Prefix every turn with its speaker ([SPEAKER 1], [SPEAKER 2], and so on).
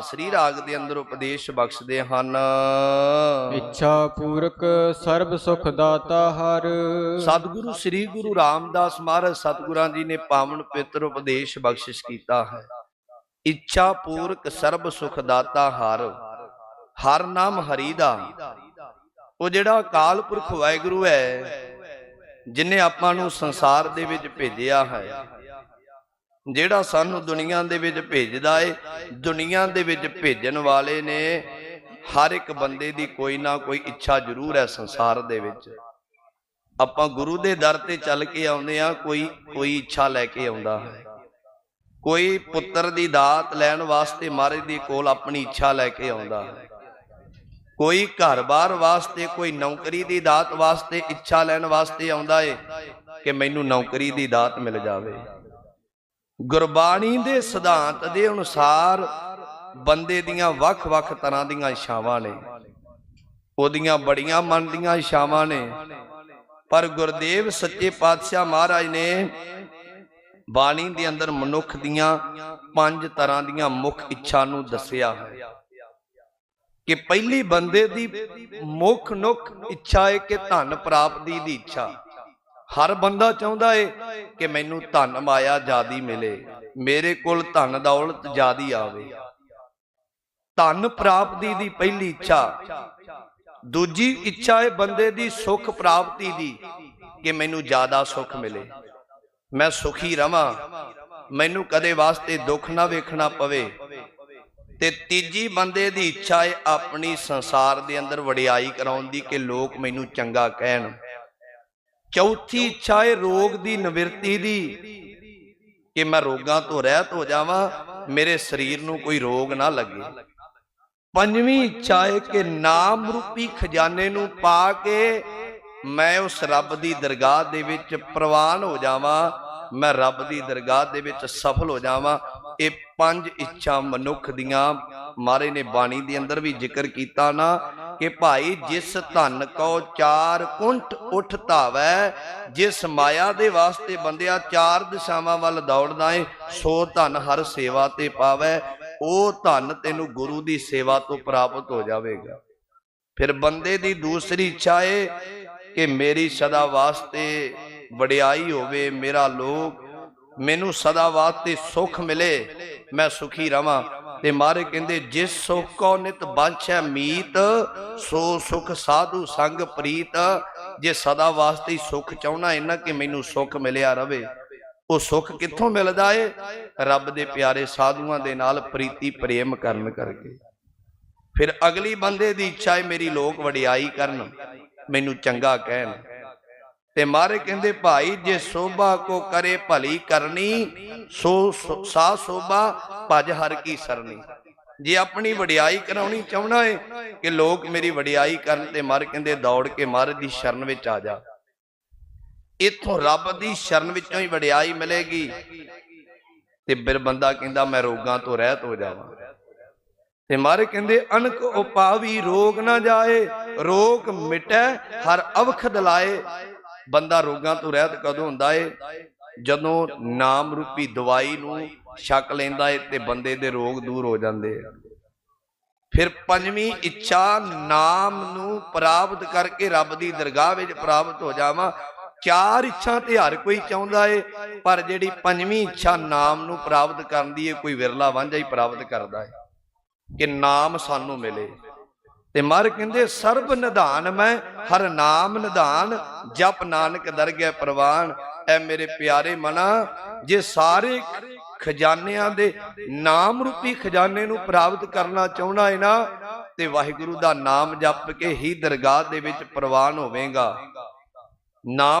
[SPEAKER 1] ਸ੍ਰੀ ਰਾਗ ਦੇ ਅੰਦਰ ਉਪਦੇਸ਼ ਬਖਸ਼ਦੇ ਹਨ।
[SPEAKER 2] ਇੱਛਾ ਪੂਰਕ ਸਰਬ ਸੁਖ ਦਾਤਾ ਹਰ।
[SPEAKER 1] ਸਤਿਗੁਰੂ ਸ੍ਰੀ ਗੁਰੂ ਰਾਮਦਾਸ ਮਹਾਰਾਜ ਸਤਿਗੁਰਾਂ ਜੀ ਨੇ ਪਾਵਨ ਪਵਿੱਤਰ ਉਪਦੇਸ਼ ਬਖਸ਼ਿਸ਼ ਕੀਤਾ ਹੈ। ਇੱਛਾ ਪੂਰਕ ਸਰਬ ਸੁਖ ਦਾਤਾ ਹਰ। ਹਰ ਨਾਮ ਹਰੀ ਦਾ। ਉਹ ਜਿਹੜਾ ਅਕਾਲ ਪੁਰਖ ਵਾਹਿਗੁਰੂ ਹੈ ਜਿਨੇ ਆਪਾਂ ਨੂੰ ਸੰਸਾਰ ਦੇ ਵਿੱਚ ਭੇਜਿਆ ਹੈ। ਜਿਹੜਾ ਸਾਨੂੰ ਦੁਨੀਆ ਦੇ ਵਿੱਚ ਭੇਜਦਾ ਏ, ਦੁਨੀਆ ਦੇ ਵਿੱਚ ਭੇਜਣ ਵਾਲੇ ਨੇ, ਹਰ ਇੱਕ ਬੰਦੇ ਦੀ ਕੋਈ ਨਾ ਕੋਈ ਇੱਛਾ ਜ਼ਰੂਰ ਹੈ ਸੰਸਾਰ ਦੇ ਵਿੱਚ। ਆਪਾਂ ਗੁਰੂ ਦੇ ਦਰ ਤੇ ਚੱਲ ਕੇ ਆਉਂਦੇ ਆ ਕੋਈ ਕੋਈ ਇੱਛਾ ਲੈ ਕੇ ਆਉਂਦਾ। ਹੈ ਕੋਈ ਪੁੱਤਰ ਦੀ ਦਾਤ ਲੈਣ ਵਾਸਤੇ ਮਹਾਰਾਜ ਦੇ ਕੋਲ ਆਪਣੀ ਇੱਛਾ ਲੈ ਕੇ ਆਉਂਦਾ। ਹੈ ਕੋਈ ਘਰ-ਬਾਰ ਵਾਸਤੇ, ਕੋਈ ਨੌਕਰੀ ਦੀ ਦਾਤ ਵਾਸਤੇ ਇੱਛਾ ਲੈਣ ਵਾਸਤੇ ਆਉਂਦਾ ਏ, ਕਿ ਮੈਨੂੰ ਨੌਕਰੀ ਦੀ ਦਾਤ ਮਿਲ ਜਾਵੇ। ਗੁਰਬਾਣੀ ਦੇ ਸਿਧਾਂਤ ਦੇ ਅਨੁਸਾਰ ਬੰਦੇ ਦੀਆਂ ਵੱਖ-ਵੱਖ ਤਰ੍ਹਾਂ ਦੀਆਂ ਇੱਛਾਵਾਂ ਨੇ। ਉਹਦੀਆਂ ਬੜੀਆਂ ਮਨ ਦੀਆਂ ਇੱਛਾਵਾਂ ਨੇ। ਪਰ ਗੁਰਦੇਵ ਸੱਚੇ ਪਾਤਸ਼ਾਹ ਮਹਾਰਾਜ ਨੇ ਬਾਣੀ ਦੇ ਅੰਦਰ ਮਨੁੱਖ ਦੀਆਂ ਪੰਜ ਤਰ੍ਹਾਂ ਦੀਆਂ ਮੁੱਖ ਇੱਛਾ ਨੂੰ ਦੱਸਿਆ ਹੈ ਕਿ ਪਹਿਲੀ ਬੰਦੇ ਦੀ ਮੁੱਖ ਨੁੱਖ ਇੱਛਾ ਹੈ ਕਿ ਧਨ ਪ੍ਰਾਪਤੀ ਦੀ ਇੱਛਾ। ਹਰ ਬੰਦਾ ਚਾਹੁੰਦਾ ਏ ਕਿ ਮੈਨੂੰ ਧਨ ਮਾਇਆ ਜਿਆਦੀ ਮਿਲੇ। ਮੇਰੇ ਕੋਲ ਧਨ ਦੌਲਤ ਜਿਆਦੀ ਆਵੇ। ਧਨ ਪ੍ਰਾਪਤੀ ਦੀ ਪਹਿਲੀ ਇੱਛਾ। ਦੂਜੀ ਇੱਛਾ ਏ ਬੰਦੇ ਦੀ ਸੁਖ ਪ੍ਰਾਪਤੀ ਦੀ ਕਿ ਮੈਨੂੰ ਜ਼ਿਆਦਾ ਸੁਖ ਮਿਲੇ। ਮੈਂ ਸੁਖੀ ਰਵਾਂ। ਮੈਨੂੰ ਕਦੇ ਵਾਸਤੇ ਦੁੱਖ ਨਾ ਵੇਖਣਾ ਪਵੇ। ਤੇ ਤੀਜੀ ਬੰਦੇ ਦੀ ਇੱਛਾ ਏ ਆਪਣੀ ਸੰਸਾਰ ਦੇ ਅੰਦਰ ਵਡਿਆਈ ਕਰਾਉਣ ਦੀ ਕਿ ਲੋਕ ਮੈਨੂੰ ਚੰਗਾ ਕਹਿਣ। ਚੌਥੀ ਇੱਛਾ ਹੈ ਰੋਗ ਦੀ ਨਿਵਰਤੀ ਦੀ ਕਿ ਮੈਂ ਰੋਗਾਂ ਤੋਂ ਰਹਿਤ ਹੋ ਜਾਵਾਂ, ਮੇਰੇ ਸਰੀਰ ਨੂੰ ਕੋਈ ਰੋਗ ਨਾ ਲੱਗੇ। ਪੰਜਵੀਂ ਇੱਛਾ ਹੈ ਕਿ ਨਾਮ ਰੂਪੀ ਖਜ਼ਾਨੇ ਨੂੰ ਪਾ ਕੇ ਮੈਂ ਉਸ ਰੱਬ ਦੀ ਦਰਗਾਹ ਦੇ ਵਿੱਚ ਪ੍ਰਵਾਨ ਹੋ ਜਾਵਾਂ, ਮੈਂ ਰੱਬ ਦੀ ਦਰਗਾਹ ਦੇ ਵਿੱਚ ਸਫਲ ਹੋ ਜਾਵਾਂ। ਇਹ ਪੰਜ ਇੱਛਾ ਮਨੁੱਖ ਦੀਆਂ, ਮਾਰੇ ਨੇ ਬਾਣੀ ਦੇ ਅੰਦਰ ਵੀ ਜ਼ਿਕਰ ਕੀਤਾ ਨਾ ਕਿ ਭਾਈ ਜਿਸ ਧਨ ਕੋ ਚਾਰ ਕੁੰਠ ਉੱਠ ਧਾਵੈ, ਜਿਸ ਮਾਇਆ ਦੇ ਵਾਸਤੇ ਬੰਦਿਆ ਚਾਰ ਦਿਸ਼ਾਵਾਂ ਵੱਲ ਦੌੜਦਾ ਏ, ਸੋ ਧਨ ਹਰ ਸੇਵਾ ਤੇ ਪਾਵੈ, ਉਹ ਧਨ ਤੈਨੂੰ ਗੁਰੂ ਦੀ ਸੇਵਾ ਤੋਂ ਪ੍ਰਾਪਤ ਹੋ ਜਾਵੇਗਾ। ਫਿਰ ਬੰਦੇ ਦੀ ਦੂਸਰੀ ਇੱਛਾ ਏ ਕਿ ਮੇਰੀ ਸਦਾ ਵਾਸਤੇ ਵਡਿਆਈ ਹੋਵੇ, ਮੇਰਾ ਲੋਕ, ਮੈਨੂੰ ਸਦਾ ਵਾਸਤੇ ਸੁਖ ਮਿਲੇ, ਮੈਂ ਸੁਖੀ ਰਵਾਂ। ਤੇ ਮਾਰੇ ਕਹਿੰਦੇ ਜਿਸ ਸੁਖ ਨਿਤ ਬਾਂਛੈ ਮੀਤ, ਸੋ ਸੁਖ ਸਾਧੂ ਸੰਗ ਪ੍ਰੀਤ, ਜੇ ਸਦਾ ਵਾਸਤੇ ਹੀ ਸੁਖ ਚਾਹਣਾ ਹੈ ਕਿ ਮੈਨੂੰ ਸੁਖ ਮਿਲਿਆ ਰਵੇ। ਉਹ ਸੁਖ ਕਿੱਥੋਂ ਮਿਲਦਾ ਏ? ਰੱਬ ਦੇ ਪਿਆਰੇ ਸਾਧੂਆਂ ਦੇ ਨਾਲ ਪ੍ਰੀਤੀ ਪ੍ਰੇਮ ਕਰਨ ਕਰਕੇ। ਫਿਰ ਅਗਲੀ ਬੰਦੇ ਦੀ ਇੱਛਾ ਏ, ਮੇਰੀ ਲੋਕ ਵਡਿਆਈ ਕਰਨ, ਮੈਨੂੰ ਚੰਗਾ ਕਹਿਣ। ਤੇ ਮਾਰੇ ਕਹਿੰਦੇ, ਭਾਈ, ਜੇ ਸੋਭਾ ਕੋ ਕਰੇ ਭਲੀ ਕਰਨੀ, ਸੋ ਸੋ- ਸਾ ਸੋਭਾ ਭਜ ਹਰ ਕੀ ਸਰਨੀ। ਜੇ ਆਪਣੀ ਵਡਿਆਈ ਕਰਾਉਣੀ ਚਾਹਣਾ ਹੈ ਕਿ ਲੋਕ ਮੇਰੀ ਵਡਿਆਈ ਕਰਨ ਤੇ ਮਰ ਕਹਿੰਦੇ, ਦੌੜ ਕੇ ਮਰ ਦੀ ਸ਼ਰਨ ਵਿੱਚ ਆ ਜਾ। ਇੱਥੋਂ ਰੱਬ ਦੀ ਸ਼ਰਨ ਵਿੱਚੋਂ ਹੀ ਵਡਿਆਈ ਮਿਲੇਗੀ। ਤੇ ਫਿਰ ਬੰਦਾ ਕਹਿੰਦਾ, ਮੈਂ ਰੋਗਾਂ ਤੋਂ ਰਹਿਤ ਹੋ ਜਾਵਾਂ। ਤੇ ਮਾਰੇ ਕਹਿੰਦੇ ਅਨਕ ਉਪਾਵੀ ਰੋਗ ਨਾ ਜਾਏ, ਰੋਗ ਮਿਟੈ, ਹਰ ਅਵਖ ਦਲਾਏ ਬੰਦਾ ਰੋਗਾਂ ਤੋਂ ਰਹਿਤ ਕਦੋਂ ਹੁੰਦਾ ਏ? ਜਦੋਂ ਨਾਮ ਰੂਪੀ ਦਵਾਈ ਨੂੰ ਛਕ ਲੈਂਦਾ ਏ ਤੇ ਬੰਦੇ ਦੇ ਰੋਗ ਦੂਰ ਹੋ ਜਾਂਦੇ ਆ। ਫਿਰ ਪੰਜਵੀਂ ਇੱਛਾ ਨਾਮ ਨੂੰ ਪ੍ਰਾਪਤ ਕਰਕੇ ਰੱਬ ਦੀ ਦਰਗਾਹ ਵਿੱਚ ਪ੍ਰਾਪਤ ਹੋ ਜਾਵਾਂ। ਚਾਰ ਇੱਛਾ ਤੇ ਹਰ ਕੋਈ ਚਾਹੁੰਦਾ ਏ, ਪਰ ਜਿਹੜੀ ਪੰਜਵੀਂ ਇੱਛਾ ਨਾਮ ਨੂੰ ਪ੍ਰਾਪਤ ਕਰਨ ਦੀ ਏ, ਕੋਈ ਵਿਰਲਾ ਵਾਂਝਾ ਹੀ ਪ੍ਰਾਪਤ ਕਰਦਾ ਏ ਕਿ ਨਾਮ ਸਾਨੂੰ ਮਿਲੇ। ਤੇ ਮਰ ਕਹਿੰਦੇ, ਸਰਬ ਨਿਧਾਨ ਮੈਂ, ਹਰ ਨਾਮ ਨਿਧਾਨ, ਜਪ ਨਾਨਕ ਦਰਗਹਿ ਪ੍ਰਵਾਨ। ਐ ਮੇਰੇ ਪਿਆਰੇ ਮਨਾ, ਜੇ ਸਾਰੇ ਖਜ਼ਾਨਿਆਂ ਦੇ ਨਾਮ ਰੂਪੀ ਖਜ਼ਾਨੇ ਨੂੰ ਪ੍ਰਾਪਤ ਕਰਨਾ ਚਾਹੁੰਦਾ ਹੈ ਨਾ, ਤੇ ਵਾਹਿਗੁਰੂ ਦਾ ਨਾਮ ਜਪ ਕੇ ਹੀ ਦਰਗਾਹ ਦੇ ਵਿੱਚ ਪ੍ਰਵਾਨ ਹੋਵੇਗਾ। ਨਾਮ